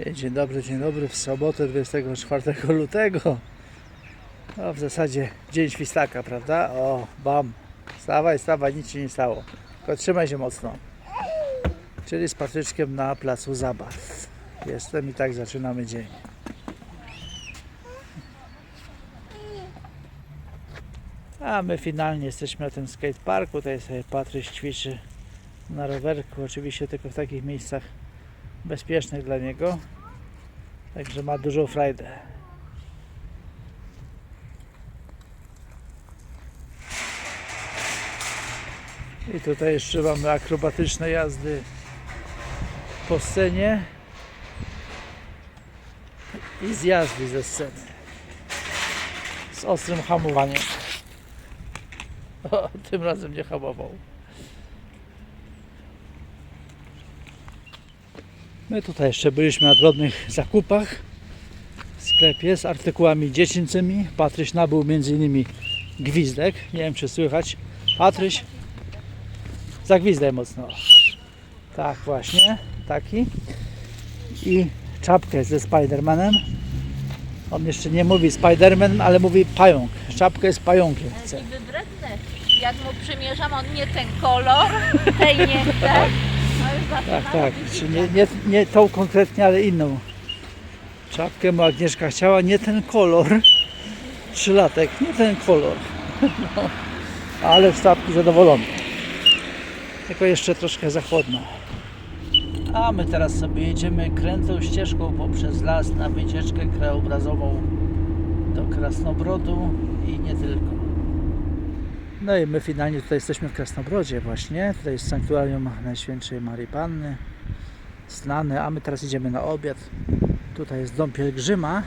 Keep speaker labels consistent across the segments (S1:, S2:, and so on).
S1: E, Dzień dobry, dzień dobry. W sobotę 24 lutego. No w zasadzie dzień świstaka, prawda? O, bam. Stawaj, stawaj, nic się nie stało. Tylko trzymaj się mocno. Czyli z Patryczkiem na placu zabaw. Jestem i tak zaczynamy dzień. A my finalnie jesteśmy na tym skateparku. Tutaj sobie Patryś ćwiczy na rowerku. Oczywiście tylko w takich miejscach bezpiecznych dla niego. Także ma dużą frajdę. I tutaj jeszcze mamy akrobatyczne jazdy po scenie i zjazdy ze sceny z ostrym hamowaniem. O, tym razem nie hamował. My tutaj jeszcze byliśmy na drobnych zakupach w sklepie z artykułami dziecięcymi. Patryś nabył m.in. gwizdek. Nie wiem czy słychać. Patryś, zagwizdaj mocno. Tak właśnie, taki. I czapkę ze Spidermanem. On jeszcze nie mówi Spiderman, ale mówi pająk. Czapkę z pająkiem chce.
S2: I wybredne. Jak mu przymierzam, on nie ten kolor, tej nie chce.
S1: Tak, tak. Czy nie, nie, nie tą konkretnie, ale inną. Czapkę mu Agnieszka chciała, nie ten kolor. Trzylatek, nie ten kolor. No. Ale w czapki zadowolony. Tylko jeszcze troszkę za chłodno. A my teraz sobie jedziemy krętą ścieżką poprzez las na wycieczkę krajobrazową do Krasnobrodu i nie tylko. No i my finalnie tutaj jesteśmy w Krasnobrodzie właśnie. Tutaj jest sanktuarium Najświętszej Marii Panny. Znane, a my teraz idziemy na obiad. Tutaj jest dom pielgrzyma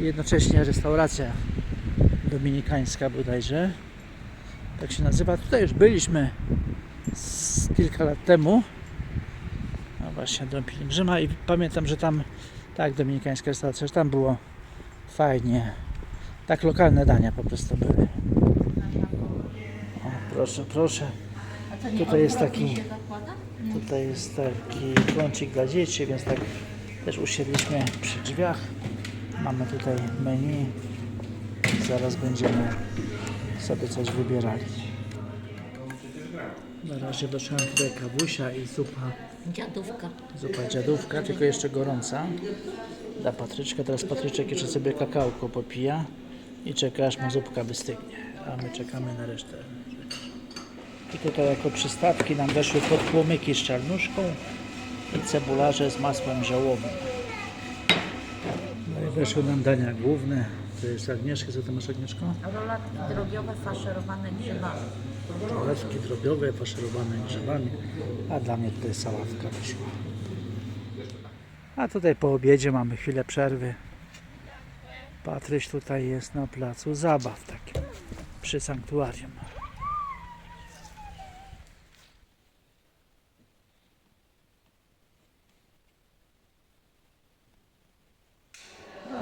S1: i jednocześnie restauracja dominikańska bodajże. Tak się nazywa. Tutaj już byliśmy z kilka lat temu. No właśnie dom pielgrzyma i pamiętam, że tam tak dominikańska restauracja, że tam było fajnie. Tak lokalne dania po prostu były. Proszę, proszę. Tutaj jest taki-? Tutaj jest taki kącik dla dzieci, więc tak też usiedliśmy przy drzwiach. Mamy tutaj menu. Zaraz będziemy sobie coś wybierali. Na razie doszłam tutaj kawusia i zupa,
S2: Dziadówka.
S1: zupa dziadówka, tylko jeszcze gorąca. Dla Patryczka. Teraz Patryczek jeszcze sobie kakałko popija i czeka aż mu zupka wystygnie. A my czekamy na resztę. I tutaj jako przystawki nam weszły podpłomyki z czarnuszką i cebularze z masłem ziołowym. No i weszły nam dania główne. To jest Agnieszka, co to masz Agnieszko?
S2: Rolatki drobiowe faszerowane grzybami.
S1: Żołeczki drobiowe faszerowane grzybami, a dla mnie tutaj sałatka wyszła. A tutaj po obiedzie mamy chwilę przerwy. Patryś tutaj jest na placu zabaw takim przy sanktuarium.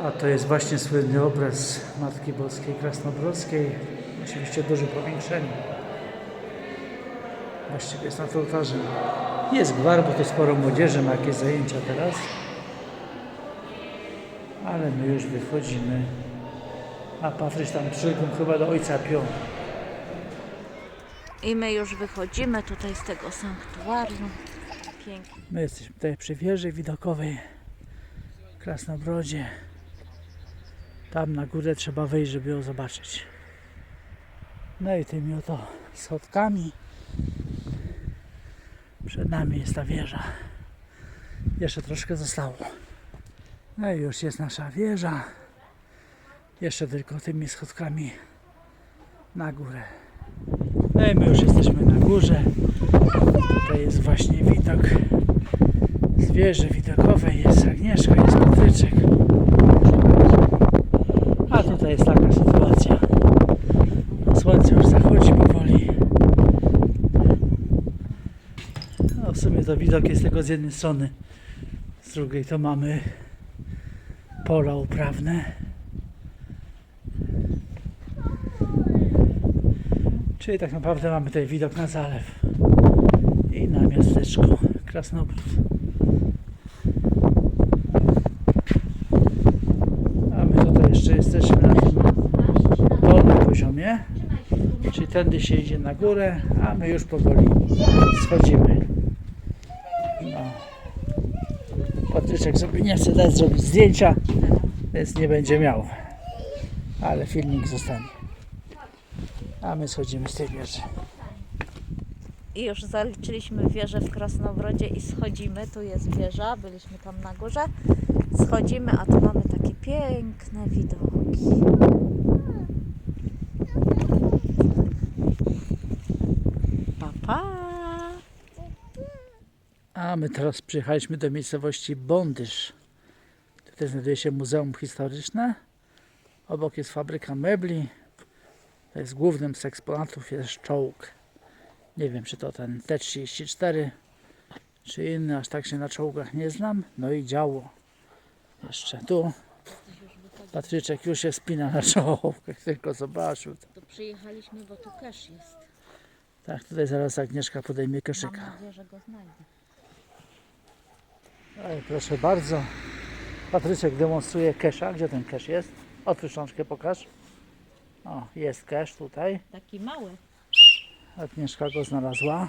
S1: A to jest właśnie słynny obraz Matki Boskiej Krasnobrodzkiej. Oczywiście w dużym powiększeniu. Właściwie jest nad ołtarzem. Jest gwar, bo to sporo młodzieży ma jakieś zajęcia teraz. Ale my już wychodzimy. A Patryś tam przylgł chyba do ojca Pio.
S2: I my już wychodzimy tutaj z tego sanktuarium. Pięknie.
S1: My jesteśmy tutaj przy wieży widokowej w Krasnobrodzie. Tam na górę trzeba wejść, żeby ją zobaczyć. No i tymi oto schodkami przed nami jest ta wieża. Jeszcze troszkę zostało. No i już jest nasza wieża. Jeszcze tylko tymi schodkami na górę. No i my już jesteśmy na górze. Tutaj jest właśnie widok z wieży widokowej. Jest Agnieszka, jest Patryczek. Jest taka sytuacja. Słońce już zachodzi powoli. No w sumie to widok jest tylko z jednej strony. Z drugiej to mamy pola uprawne. Czyli tak naprawdę mamy tutaj widok na zalew i na miasteczko Krasnobród. Tędy się idzie na górę, a my już powoli schodzimy. No. Patryczek sobie nie chce dać zrobić zdjęcia, więc nie będzie miał. Ale filmik zostanie. A my schodzimy z tej wieży.
S2: I już zaliczyliśmy wieżę w Krasnowrodzie i schodzimy. Tu jest wieża, byliśmy tam na górze. Schodzimy, a tu mamy takie piękne widoki.
S1: A my teraz przyjechaliśmy do miejscowości Bondysz. Tutaj znajduje się Muzeum Historyczne. Obok jest fabryka mebli. To jest głównym z eksponatów jest czołg. Nie wiem, czy to ten T-34, czy inny, aż tak się na czołgach nie znam. No i działo. Jeszcze tu. Patryczek już się spina na czołgach, tylko zobaczył.
S2: Tu przyjechaliśmy, bo tu cash jest.
S1: Tak, tutaj zaraz Agnieszka podejmie
S2: Mam
S1: koszyka.
S2: nadzieję, że go znajdę.
S1: Oj, proszę bardzo. Patryczek demonstruje kesza. Gdzie ten kesz jest? Otwórz rączkę, pokaż. O, jest kesz tutaj.
S2: Taki mały.
S1: Agnieszka go znalazła.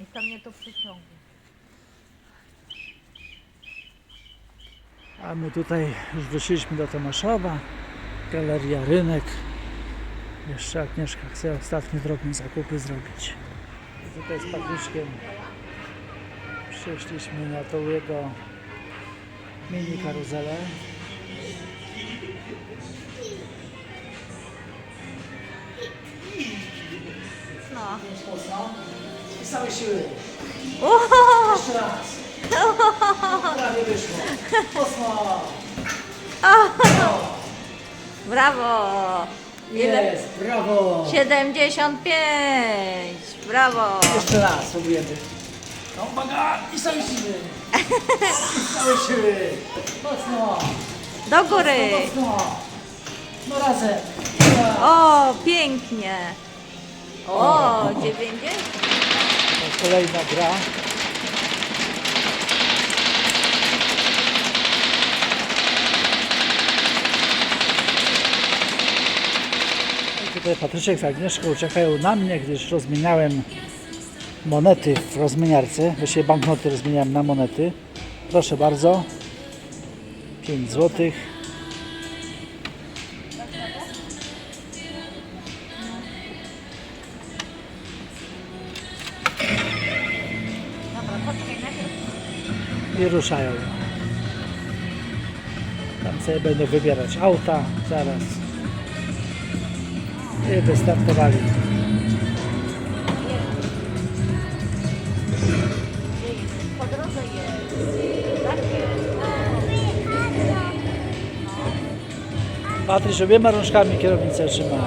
S2: I to mnie to przyciągnie.
S1: A my tutaj już doszliśmy do Tomaszowa. Galeria Rynek. Jeszcze Agnieszka chce ostatnie drobne zakupy zrobić. I tutaj z Patryczkiem przyszliśmy na tą jego mini karuzelę.
S2: No.
S1: I całe siły. Jeszcze raz. Prawie wyszło. Mocno.
S2: Brawo! Ile?
S1: Jest, brawo.
S2: 75! Brawo!
S1: Jeszcze raz spróbujemy. No uwaga, i całe siły. I całe siły. Mocno.
S2: Do góry!
S1: Mocno. No razem.
S2: O, pięknie! O, 90!
S1: To kolejna gra. Tutaj Patryczek z Agnieszką czekają na mnie, gdyż rozmieniałem monety w rozmieniarce. Właściwie banknoty rozmieniałem na monety. Proszę bardzo. 5 złotych.
S2: Dobra, poczekaj, najpierw
S1: i ruszają. Tam sobie będą wybierać auta zaraz. I wystartowali.
S2: Po drodze jest.
S1: Patryś obiema rączkami kierownicę trzymaj.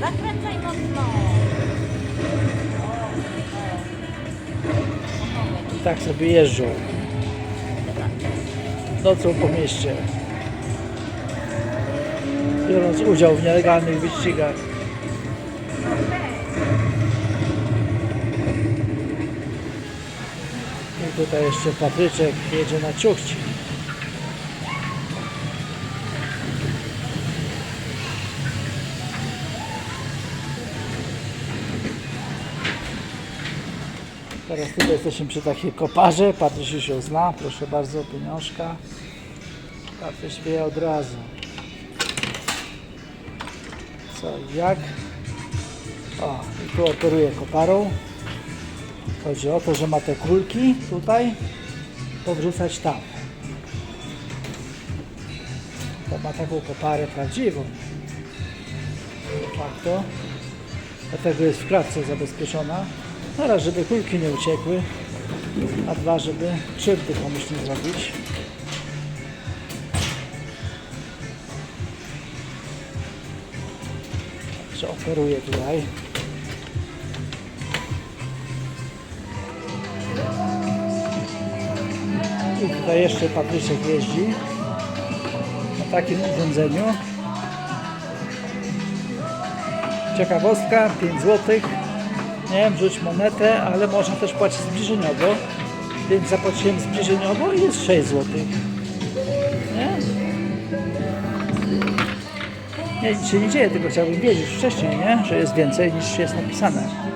S2: Zakręcaj mocno.
S1: I tak sobie jeżdżą. Nocą po mieście. Biorąc udział w nielegalnych wyścigach. Tutaj jeszcze Patryczek jedzie na ciuchci. Teraz tutaj jesteśmy przy takiej koparze. Patryś już ją zna. Proszę bardzo, pieniążka. Patryś wie od razu. Co i jak. O, i tu operuje koparą. Chodzi o to, że ma te kulki tutaj podrzucać tam. To ma taką koparę prawdziwą. De facto. Dlatego jest w klatce zabezpieczona. No raz, żeby kulki nie uciekły, a dwa, żeby krzywdy komuś nie zrobić. Także operuję tutaj. I tutaj jeszcze Patryczek jeździ na takim urządzeniu. Ciekawostka, 5 zł. Nie wiem, rzuć monetę, ale można też płacić zbliżeniowo. Więc zapłaciłem zbliżeniowo i jest 6 zł. Nie? Nie, nic się nie dzieje, tylko chciałbym wiedzieć wcześniej, nie? że jest więcej niż jest napisane.